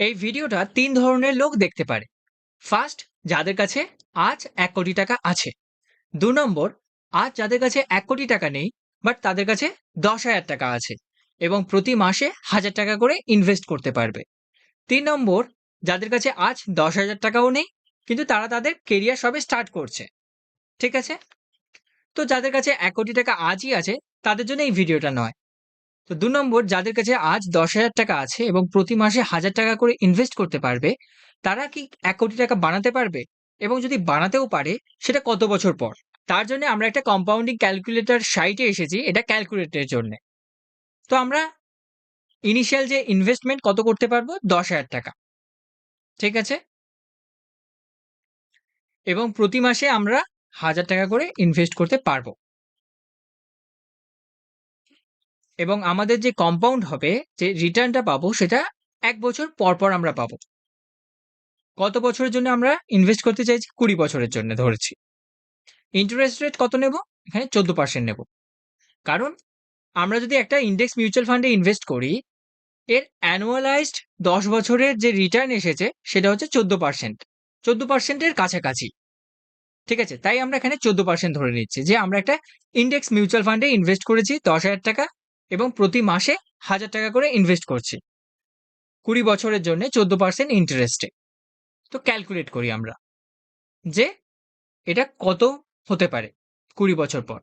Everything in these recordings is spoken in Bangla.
এই ভিডিওটা তিন ধরনের লোক দেখতে পারে। ফার্স্ট যাদের কাছে আজ এক কোটি টাকা আছে। দু নম্বর, আজ যাদের কাছে এক কোটি টাকা নেই বাট তাদের কাছে দশ হাজার টাকা আছে এবং প্রতি মাসে হাজার টাকা করে ইনভেস্ট করতে পারবে। তিন নম্বর, যাদের কাছে আজ দশ হাজার টাকাও নেই, কিন্তু তারা তাদের কেরিয়ার সবে স্টার্ট করছে। ঠিক আছে? তো যাদের কাছে এক কোটি টাকা আজই আছে, তাদের জন্য এই ভিডিওটা নয়। তো দু নম্বর, যাদের কাছে আজ দশ হাজার টাকা আছে এবং প্রতি মাসে হাজার টাকা করে ইনভেস্ট করতে পারবে, তারা কি এক কোটি টাকা বানাতে পারবে? এবং যদি বানাতেও পারে, সেটা কত বছর পর? তার জন্য আমরা একটা কম্পাউন্ডিং ক্যালকুলেটর সাইটে এসেছি, এটা ক্যালকুলেটরের জন্য। তো আমরা ইনিশিয়াল যে ইনভেস্টমেন্ট কত করতে পারব? দশ হাজার টাকা। ঠিক আছে? এবং প্রতি মাসে আমরা হাজার টাকা করে ইনভেস্ট করতে পারব। এবং আমাদের যে কম্পাউন্ড হবে, যে রিটার্নটা পাবো, সেটা এক বছর পর পর আমরা পাবো। কত বছরের জন্য আমরা ইনভেস্ট করতে চাইছি? কুড়ি বছরের জন্য ধরেছি। ইন্টারেস্ট রেট কত নেব? এখানে চোদ্দ পার্সেন্ট নেব। কারণ আমরা যদি একটা ইন্ডেক্স মিউচুয়াল ফান্ডে ইনভেস্ট করি, এর অ্যানুয়ালাইজড দশ বছরের যে রিটার্ন এসেছে, সেটা হচ্ছে চোদ্দ পার্সেন্ট চোদ্দ পার্সেন্টের কাছাকাছি। ঠিক আছে? তাই আমরা এখানে চোদ্দ পার্সেন্ট ধরে নিচ্ছি যে আমরা একটা ইন্ডেক্স মিউচুয়াল ফান্ডে ইনভেস্ট করেছি দশ হাজার টাকা এবং প্রতি মাসে হাজার টাকা করে ইনভেস্ট করছি। কুড়ি বছরের জন্য চোদ্দ পার্সেন্ট ইন্টারেস্টে তো ক্যালকুলেট করি আমরা যে এটা কত হতে পারে কুড়ি বছর পর।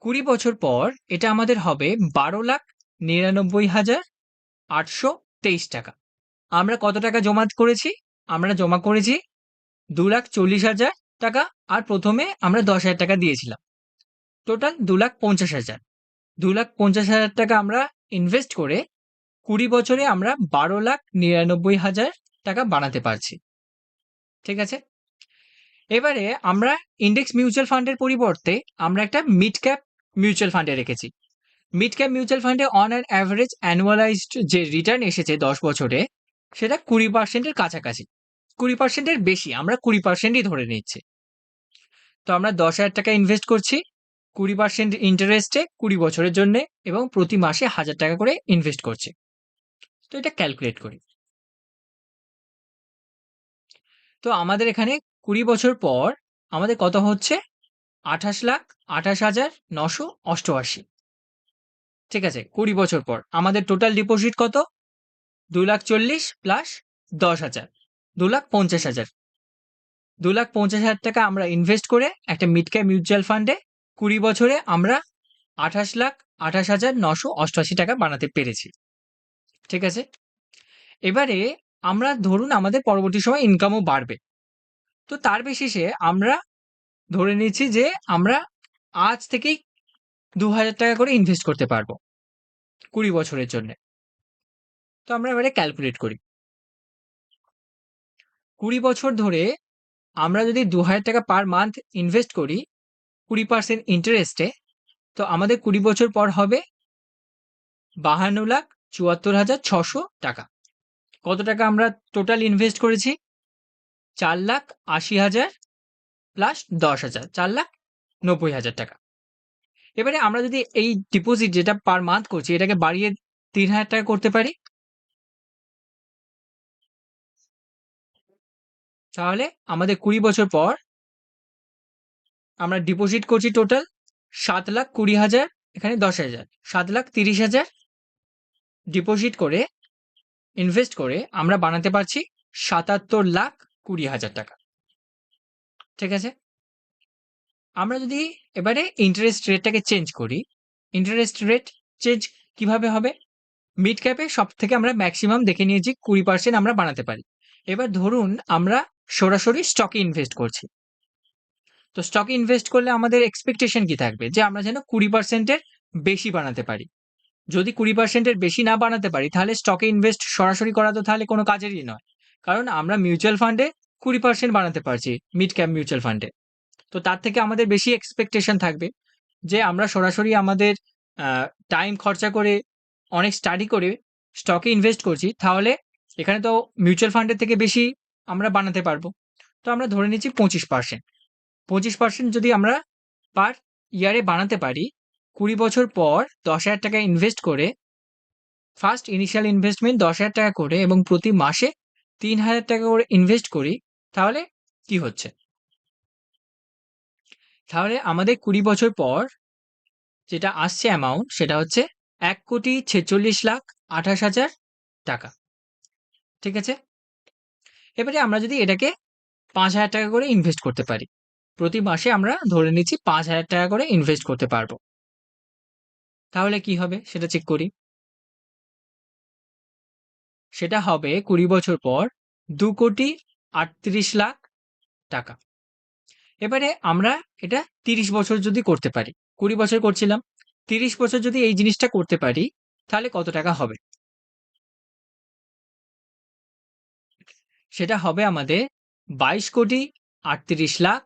কুড়ি বছর পর এটা আমাদের হবে বারো লাখ নিরানব্বই হাজার আটশো তেইশ টাকা। আমরা কত টাকা জমা করেছি? আমরা জমা করেছি দু লাখ চল্লিশ হাজার টাকা আর প্রথমে আমরা দশ হাজার টাকা দিয়েছিলাম। টোটাল দু লাখ পঞ্চাশ হাজার। দু লাখ পঞ্চাশ হাজার টাকা আমরা ইনভেস্ট করে কুড়ি বছরে আমরা বারো লাখ নিরানব্বই হাজার টাকা বানাতে পারছি। ঠিক আছে? এবারে আমরা ইন্ডেক্স মিউচুয়াল ফান্ডের পরিবর্তে আমরা একটা মিড ক্যাপ মিউচুয়াল ফান্ডে রেখেছি। মিড ক্যাপ মিউচুয়াল ফান্ডে অন অ্যান অ্যাভারেজ অ্যানুয়ালাইজড যে রিটার্ন এসেছে দশ বছরে, সেটা কুড়ি পার্সেন্টের কাছাকাছি। কুড়ি পার্সেন্টের বেশি, আমরা কুড়ি পার্সেন্টই ধরে নিচ্ছি। তো আমরা দশ হাজার টাকা ইনভেস্ট করছি কুড়ি পার্সেন্ট ইন্টারেস্টে কুড়ি বছরের জন্য এবং প্রতি মাসে হাজার টাকা করে ইনভেস্ট করছে। তো এটা ক্যালকুলেট করি। তো আমাদের এখানে কুড়ি বছর পর আমাদের কত হচ্ছে? আঠাশ লাখ আঠাশ হাজার নশো অষ্টআশি। ঠিক আছে, কুড়ি বছর পর আমাদের টোটাল ডিপোজিট কত? দু লাখ চল্লিশ প্লাস দশ হাজার, দু লাখ পঞ্চাশ হাজার। দু লাখ পঞ্চাশ হাজার টাকা আমরা ইনভেস্ট করে একটা মিড মিউচুয়াল ফান্ডে কুড়ি বছরে আমরা আঠাশ লাখ আঠাশ হাজার নশো অষ্টআশি টাকা বানাতে পেরেছি। ঠিক আছে? এবারে আমরা ধরুন আমাদের পরবর্তী সময় ইনকামও বাড়বে। তো তার বেসিসে আমরা ধরে নিচ্ছি যে আমরা আজ থেকেই দু হাজার টাকা করে ইনভেস্ট করতে পারব কুড়ি বছরের জন্য। তো আমরা এবারে ক্যালকুলেট করি। কুড়ি বছর ধরে আমরা যদি দু হাজার টাকা পার মান্থ ইনভেস্ট করি কুড়ি পার্সেন্ট ইন্টারেস্টে তো আমাদের কুড়ি বছর পর হবে বাহান্ন লাখ চুয়াত্তর হাজার ছশো টাকা। কত টাকা আমরা টোটাল ইনভেস্ট করেছি? চার লাখ আশি হাজার প্লাস দশ হাজার, চার লাখ নব্বই হাজার টাকা। এবারে আমরা যদি এই ডিপোজিট যেটা পার মান্থ করছি, এটাকে বাড়িয়ে তিন হাজার টাকা করতে পারি? তাহলে আমাদের কুড়ি বছর পর আমরা ডিপোজিট করছি টোটাল সাত লাখ কুড়ি হাজার, এখানে দশ হাজার। সাত লাখ তিরিশ হাজার ডিপোজিট করে ইনভেস্ট করে আমরা বানাতে পারছি সাতাত্তর লাখ কুড়ি হাজার টাকা। ঠিক আছে? আমরা যদি এবারে ইন্টারেস্ট রেটটাকে চেঞ্জ করি ইন্টারেস্ট রেট চেঞ্জ কীভাবে হবে? মিড ক্যাপে সব থেকে আমরা ম্যাক্সিমাম দেখে নিয়েছি কুড়ি পার্সেন্ট আমরা বানাতে পারি। এবার ধরুন আমরা সরাসরি স্টকে ইনভেস্ট করছি। তো স্টকে ইনভেস্ট করলে আমাদের এক্সপেকটেশন কি থাকবে? যে আমরা যেন কুড়ি পার্সেন্টের বেশি বানাতে পারি। যদি কুড়ি পার্সেন্টের বেশি না বানাতে পারি, তাহলে স্টকে ইনভেস্ট সরাসরি করা তো তাহলে কোনো কাজেরই নয়। কারণ আমরা মিউচুয়াল ফান্ডে কুড়ি পার্সেন্ট বানাতে পারছি মিড ক্যাপ মিউচুয়াল ফান্ডে তো তার থেকে আমাদের বেশি এক্সপেকটেশন থাকবে যে আমরা সরাসরি আমাদের টাইম খরচা করে অনেক স্টাডি করে স্টকে ইনভেস্ট করছি, তাহলে এখানে তো মিউচুয়াল ফান্ডের থেকে বেশি আমরা বানাতে পারব। তো আমরা ধরে নিচ্ছি পঁচিশ পার্সেন্ট পঁচিশ পার্সেন্ট যদি আমরা পার ইয়ারে বানাতে পারি, কুড়ি বছর পর দশ হাজার টাকা ইনভেস্ট করে ফার্স্ট ইনিশিয়াল ইনভেস্টমেন্ট দশ হাজার টাকা করে এবং প্রতি মাসে তিন হাজার টাকা করে ইনভেস্ট করি, তাহলে কি হচ্ছে? তাহলে আমাদের কুড়ি বছর পর যেটা আসছে অ্যামাউন্ট সেটা হচ্ছে এক কোটি ছেচল্লিশ লাখ আঠাশ হাজার টাকা। ঠিক আছে? এবারে আমরা যদি এটাকে পাঁচ হাজার টাকা করে ইনভেস্ট করতে পারি। প্রতি মাসে আমরা ধরে নিচ্ছি পাঁচ হাজার টাকা করে ইনভেস্ট করতে পারব। তাহলে কি হবে? সেটা চেক করি। সেটা হবে কুড়ি বছর পর দু কোটি আটত্রিশ লাখ টাকা। এবারে আমরা এটা তিরিশ বছর যদি করতে পারি, কুড়ি বছর করছিলাম, তিরিশ বছর যদি এই জিনিসটা করতে পারি, তাহলে কত টাকা হবে? সেটা হবে আমাদের বাইশ কোটি আটত্রিশ লাখ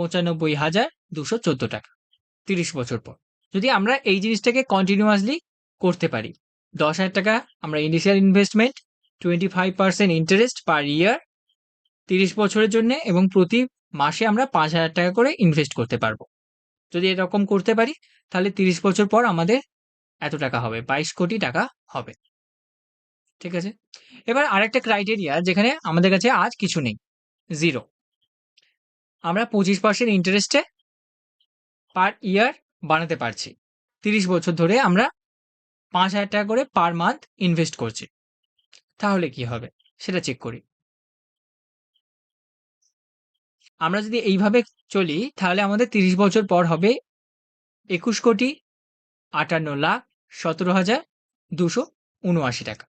পঁচানব্বই হাজার দুশো চোদ্দ টাকা। তিরিশ বছর পর। যদি আমরা এই জিনিসটাকে কন্টিনিউয়াসলি করতে পারি, দশ হাজার টাকা আমরা initial investment twenty five percent interest per year তিরিশ বছরের জন্য এবং প্রতি মাসে আমরা পাঁচ হাজার টাকা করে ইনভেস্ট করতে পারব। যদি এরকম করতে পারি, তাহলে তিরিশ বছর পর আমাদের এত টাকা হবে, বাইশ কোটি টাকা হবে। ঠিক আছে? এবার আরেকটা ক্রাইটেরিয়া যেখানে আমাদের কাছে আজ কিছু নেই। জিরো আমরা পঁচিশ পার্সেন্ট ইন্টারেস্টে পার ইয়ার বানাতে পারছি। তিরিশ বছর ধরে আমরা পাঁচ হাজার টাকা করে পার মান্থ ইনভেস্ট করছি। তাহলে কি হবে? সেটা চেক করি। আমরা যদি এইভাবে চলি, তাহলে আমাদের তিরিশ বছর পর হবে একুশ কোটি আটান্ন লাখ সতেরো হাজার দুশো উনআশি টাকা।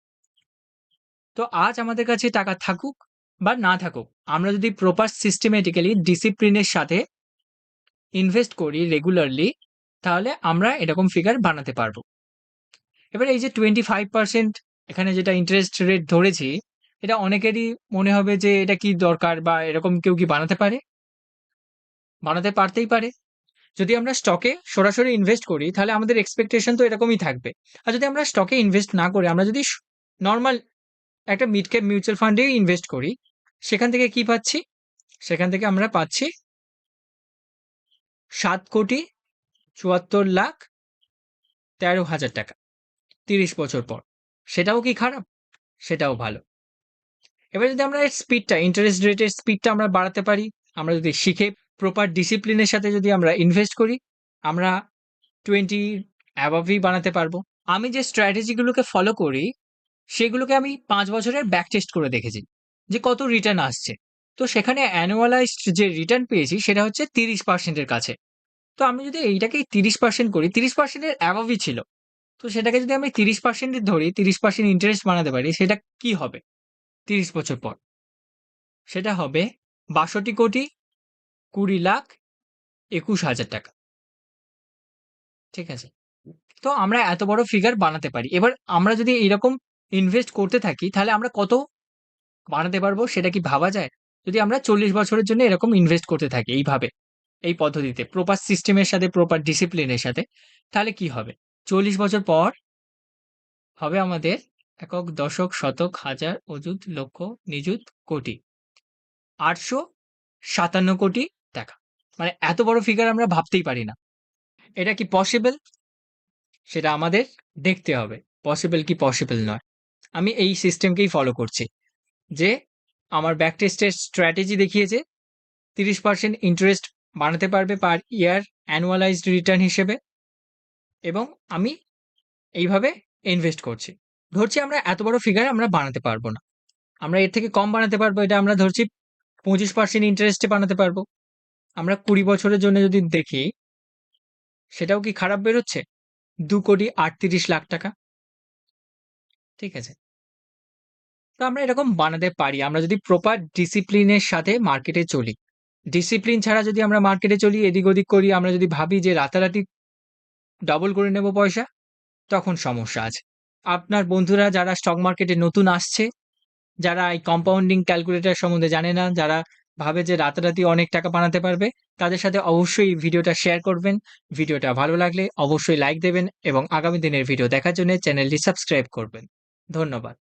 তো আজ আমাদের কাছে টাকা থাকুক বা না থাকুক, আমরা যদি প্রপার সিস্টেমেটিক্যালি ডিসিপ্লিনের সাথে ইনভেস্ট করি রেগুলারলি তাহলে আমরা এরকম ফিগার বানাতে পারব। এবার এই যে টোয়েন্টি ফাইভ পার্সেন্ট এখানে যেটা ইন্টারেস্ট রেট ধরেছি, এটা অনেকেরই মনে হবে যে এটা কি দরকার বা এরকম কেউ কি বানাতে পারে? বানাতে পারতেই পারে। যদি আমরা স্টকে সরাসরি ইনভেস্ট করি, তাহলে আমাদের এক্সপেকটেশন তো এরকমই থাকবে। আর যদি আমরা স্টকে ইনভেস্ট না করে, আমরা যদি নর্মাল একটা মিড ক্যাপ মিউচুয়াল ফান্ডে ইনভেস্ট করি সেখান থেকে কি পাচ্ছি? সেখান থেকে আমরা পাচ্ছি সাত কোটি চুয়াত্তর লাখ তেরো হাজার টাকা, তিরিশ বছর পর। সেটাও কি খারাপ? সেটাও ভালো। এবার যদি আমরা এর স্পিডটা ইন্টারেস্ট রেটের স্পিডটা আমরা বাড়াতে পারি, আমরা যদি শিখে প্রপার ডিসিপ্লিনের সাথে যদি আমরা ইনভেস্ট করি, আমরা টোয়েন্টি অ্যাভাবই বানাতে পারব। আমি যে স্ট্র্যাটেজিগুলোকে ফলো করি, সেগুলোকে আমি পাঁচ বছরের ব্যাক টেস্ট করে দেখেছি। যে কত রিটার্ন আসছে। তো সেখানে অ্যানুয়ালাইজড যে রিটার্ন পেয়েছি সেটা হচ্ছে তিরিশ পার্সেন্টের কাছে। তো আমি যদি এইটাকে তিরিশ পার্সেন্ট করি, তিরিশ পার্সেন্টের অ্যাভাবই ছিল। তো সেটাকে যদি আমি তিরিশ পার্সেন্ট ধরি, তিরিশ পার্সেন্ট ইন্টারেস্ট বানাতে পারি, সেটা কি হবে? তিরিশ বছর পর। সেটা হবে বাষট্টি কোটি কুড়ি লাখ একুশ হাজার টাকা। ঠিক আছে? তো আমরা এত বড় ফিগার বানাতে পারি। এবার আমরা যদি এরকম ইনভেস্ট করতে থাকি, তাহলে আমরা কত বানাতে পারব, সেটা কি ভাবা যায়? যদি আমরা চল্লিশ বছরের জন্য এরকম ইনভেস্ট করতে থাকি এইভাবে, এই পদ্ধতিতে প্রপার সিস্টেমের সাথে প্রপার ডিসিপ্লিনের সাথে, তাহলে কি হবে? চল্লিশ বছর পর হবে আমাদের একক, দশক, শতক, হাজার, অযুত, লক্ষ, নিযুত, কোটি। আটশো সাতান্ন কোটি টাকা। মানে এত বড় ফিগার আমরা ভাবতেই পারি না। এটা কি পসিবল সেটা আমাদের দেখতে হবে। পসিবল কি পসিবল নয়। আমি এই সিস্টেমকেই ফলো করছি। যে আমার ব্যাক টেস্টের স্ট্র্যাটেজি দেখিয়েছে, তিরিশ পার্সেন্ট ইন্টারেস্ট বানাতে পারবে পার ইয়ার অ্যানুয়ালাইজড রিটার্ন হিসেবে এবং আমি এইভাবে ইনভেস্ট করছি। ধরছি আমরা এত বড় ফিগার আমরা বানাতে পারব না। আমরা এর থেকে কম বানাতে পারব, এটা আমরা ধরছি পঁচিশ পার্সেন্ট ইন্টারেস্টে বানাতে পারব। আমরা কুড়ি বছরের জন্য যদি দেখি, সেটাও কি খারাপ বেরোচ্ছে? দু কোটি আটত্রিশ লাখ টাকা। ঠিক আছে। তো আমরা এরকম বানাতে পারি। আমরা যদি প্রপার ডিসিপ্লিনের সাথে মার্কেটে চলি। ডিসিপ্লিন ছাড়া যদি আমরা মার্কেটে চলি, এদিক ওদিক করি, আমরা যদি ভাবি যে রাতারাতি ডবল করে নেব পয়সা, তখন সমস্যা আছে। আপনার বন্ধুরা যারা স্টক মার্কেটে নতুন আসছে, যারা এই কম্পাউন্ডিং ক্যালকুলেটর সম্বন্ধে জানে না, যারা ভাবে যে রাতারাতি অনেক টাকা বানাতে পারবে, তাদের সাথে অবশ্যই ভিডিওটা শেয়ার করবেন। ভিডিওটা ভালো লাগলে অবশ্যই লাইক দেবেন এবং আগামী দিনের ভিডিও দেখার জন্য চ্যানেলটি সাবস্ক্রাইব করবেন। ধন্যবাদ।